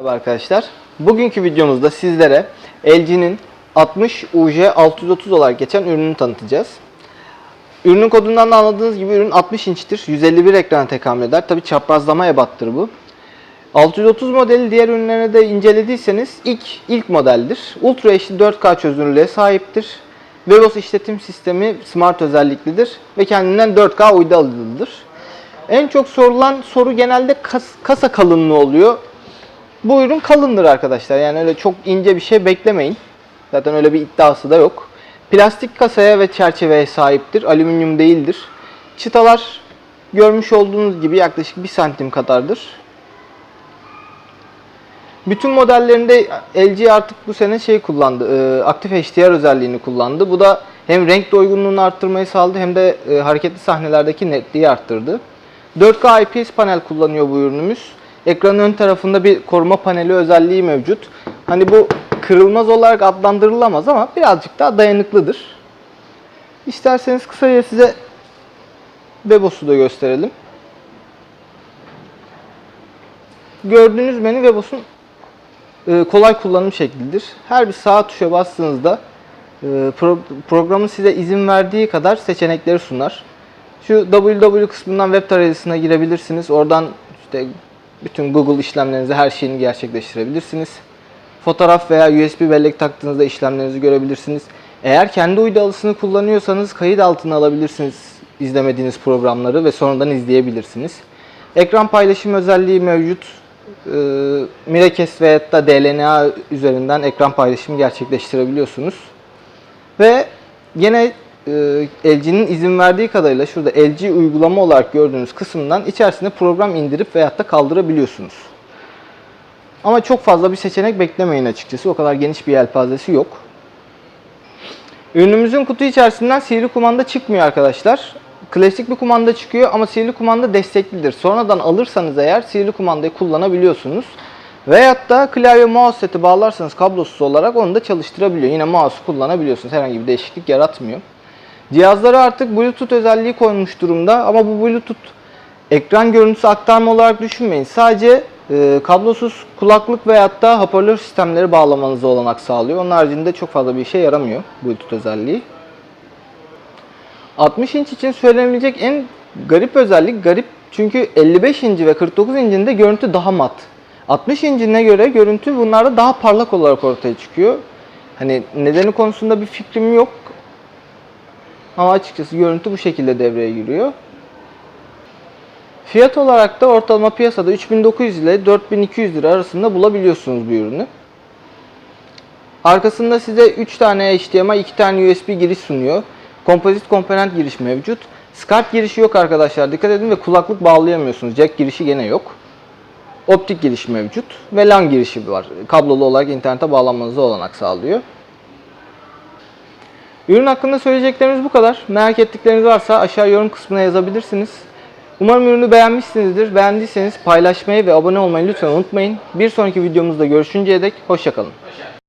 Merhaba arkadaşlar. Bugünkü videomuzda sizlere LG'nin 60 UJ630 olarak geçen ürününü tanıtacağız. Ürünün kodundan da anladığınız gibi ürün 60 inçtir. 151 ekrana tekamül eder. Tabi çaprazlama ebattır bu. 630 modeli diğer ürünlerine de incelediyseniz ilk ilk modeldir. Ultra HD 4K çözünürlüğe sahiptir. Velos işletim sistemi smart özelliklidir ve kendinden 4K uydu alıcılıdır. En çok sorulan soru genelde kas- kasa kalınlığı oluyor. Bu ürün kalındır arkadaşlar. Yani öyle çok ince bir şey beklemeyin. Zaten öyle bir iddiası da yok. Plastik kasaya ve çerçeveye sahiptir. Alüminyum değildir. Çıtalar görmüş olduğunuz gibi yaklaşık 1 santim kadardır. Bütün modellerinde LG artık bu sene şey kullandı. e, aktif HDR özelliğini kullandı. Bu da hem renk doygunluğunu arttırmayı sağladı hem de e, hareketli sahnelerdeki netliği arttırdı. 4K IPS panel kullanıyor bu ürünümüz. Ekranın ön tarafında bir koruma paneli özelliği mevcut. Hani bu kırılmaz olarak adlandırılamaz ama birazcık daha dayanıklıdır. İsterseniz kısaca size Bebos'u da gösterelim. Gördüğünüz menü Webos'un e, kolay kullanım şeklidir. Her bir sağ tuşa bastığınızda e, pro- programın size izin verdiği kadar seçenekleri sunar. Şu www kısmından web tarayıcısına girebilirsiniz. Oradan işte bütün Google işlemlerinizi, her şeyini gerçekleştirebilirsiniz. Fotoğraf veya USB bellek taktığınızda işlemlerinizi görebilirsiniz. Eğer kendi uydu alısını kullanıyorsanız kayıt altına alabilirsiniz izlemediğiniz programları ve sonradan izleyebilirsiniz. Ekran paylaşım özelliği mevcut. Ee, Miracast veya da DLNA üzerinden ekran paylaşımı gerçekleştirebiliyorsunuz. Ve yine LG'nin izin verdiği kadarıyla şurada LG uygulama olarak gördüğünüz kısımdan içerisine program indirip veyahut da kaldırabiliyorsunuz. Ama çok fazla bir seçenek beklemeyin açıkçası. O kadar geniş bir yelpazesi yok. Ürünümüzün kutu içerisinden sihirli kumanda çıkmıyor arkadaşlar. Klasik bir kumanda çıkıyor ama sihirli kumanda desteklidir. Sonradan alırsanız eğer sihirli kumandayı kullanabiliyorsunuz. Veyahut da klavye mouse seti bağlarsanız kablosuz olarak onu da çalıştırabiliyor. Yine mouse kullanabiliyorsunuz. Herhangi bir değişiklik yaratmıyor. Cihazlara artık Bluetooth özelliği konmuş durumda ama bu Bluetooth ekran görüntüsü aktarma olarak düşünmeyin. Sadece e, kablosuz kulaklık veyahut da hoparlör sistemleri bağlamanıza olanak sağlıyor. Onun haricinde çok fazla bir işe yaramıyor Bluetooth özelliği. 60 inç için söylenebilecek en garip özellik garip çünkü 55 inci ve 49 incinde görüntü daha mat. 60 incine göre görüntü bunlarda daha parlak olarak ortaya çıkıyor. Hani nedeni konusunda bir fikrim yok. Ama açıkçası görüntü bu şekilde devreye giriyor. Fiyat olarak da ortalama piyasada 3900 ile 4200 lira arasında bulabiliyorsunuz bu ürünü. Arkasında size 3 tane HDMI, 2 tane USB giriş sunuyor. Kompozit komponent giriş mevcut. SCART girişi yok arkadaşlar. Dikkat edin ve kulaklık bağlayamıyorsunuz. Jack girişi gene yok. Optik giriş mevcut ve LAN girişi var. Kablolu olarak internete bağlanmanıza olanak sağlıyor. Ürün hakkında söyleyeceklerimiz bu kadar. Merak ettikleriniz varsa aşağı yorum kısmına yazabilirsiniz. Umarım ürünü beğenmişsinizdir. Beğendiyseniz paylaşmayı ve abone olmayı lütfen unutmayın. Bir sonraki videomuzda görüşünceye dek hoşçakalın.